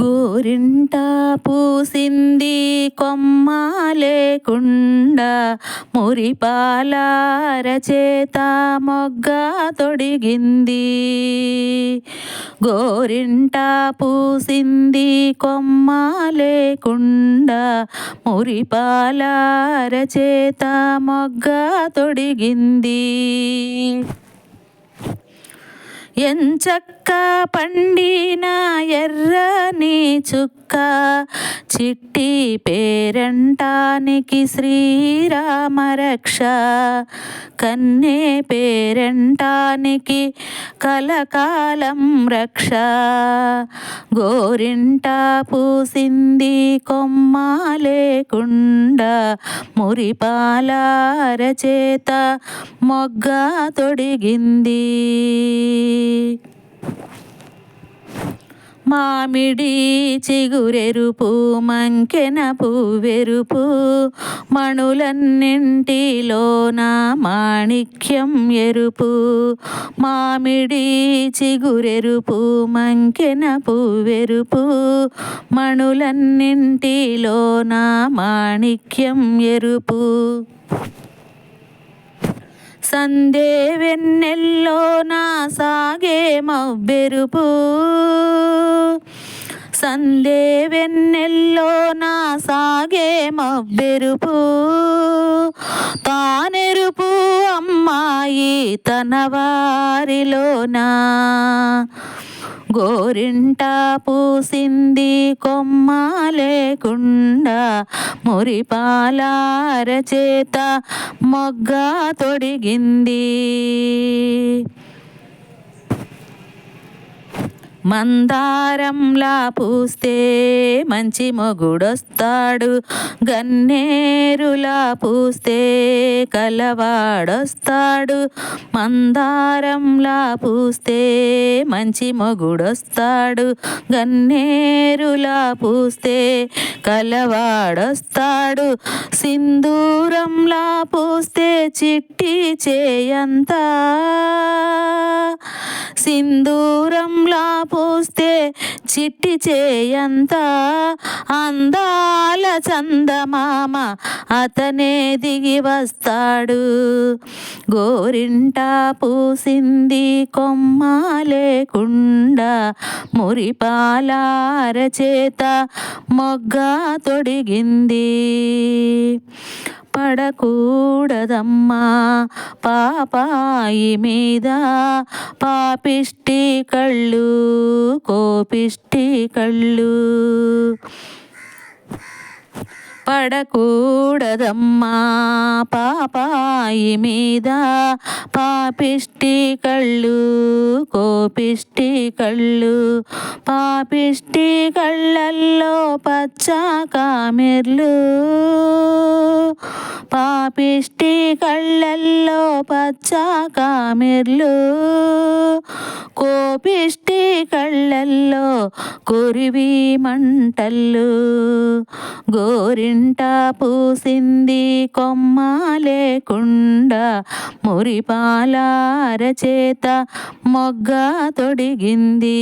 గోరింట పూసింది కొమ్మ లేకుండా మురిపాలారచేత మొగ్గ తొడిగింది. గోరింట పూసింది కొమ్మ లేకుండా మురిపాలారచేత మొగ్గ తొడిగింది. ఎంచక్క పండిన ఎర్రని చుక్క. చిట్టి పేరంటానికి శ్రీరామరక్ష కన్నే పేరంటానికి కలకాలం రక్ష. గోరింట పూసింది కొమ్మ లేకుండా మురిపాల చేత మొగ్గ తొడిగింది. మామిడి చిగురెరుపు మంకెన పువ్వెరుపు మణులన్నింటిలోన మాణిక్యం ఎరుపు. మామిడి చిగురెరుపు మంకెన పువ్వెరుపు మణులన్నింటిలోన మాణిక్యం ఎరుపు. సందే వెన్నెల్లో నా సాగే మబ్బెరుపు. సందే వెన్నెల్లో నా సాగే మబ్బెరుపు. తానెరుపు అమ్మాయి తన వారిలోనా? గోరింట పూసింది కొమ్మ లేకుండా మురిపాలార చేత మొగ్గ తొడిగింది. మందారంలా పూస్తే మంచి మొగుడొస్తాడు. గన్నేరులా పూస్తే కలవాడొస్తాడు. మందారంలా పూస్తే మంచి మొగుడొస్తాడు. గన్నేరులా పూస్తే కలవాడొస్తాడు. సింధూరంలా పూస్తే చిట్టి చేయంతా. సింధూరంలా పూస్తే చిట్టి చేయంత అందాల చందమామ అతనే దిగి వస్తాడు. గోరింట పూసింది కొమ్మ లేకుండా మురిపాల చేత మొగ్గ తొడిగింది. పడకూడదమ్మా. పాపాయి మీద పాపిష్టి కళ్ళు కోపిష్టి కళ్ళు. పడకూడదమ్మా. పాపాయి మీద పాపిష్టి కళ్ళు కోపిష్టి కళ్ళు. పాపిష్టి కళ్ళల్లో పచ్చ కామెర్లు. పాపిష్టి కళ్ళల్లో పచ్చ కామెర్లు కోపిష్టి కళ్ళల్లో కురివి మంటల్లు. గోరింట పూసింది కొమ్మ లేకుండా మురిపాల అరచేత మొగ్గ తొడిగింది.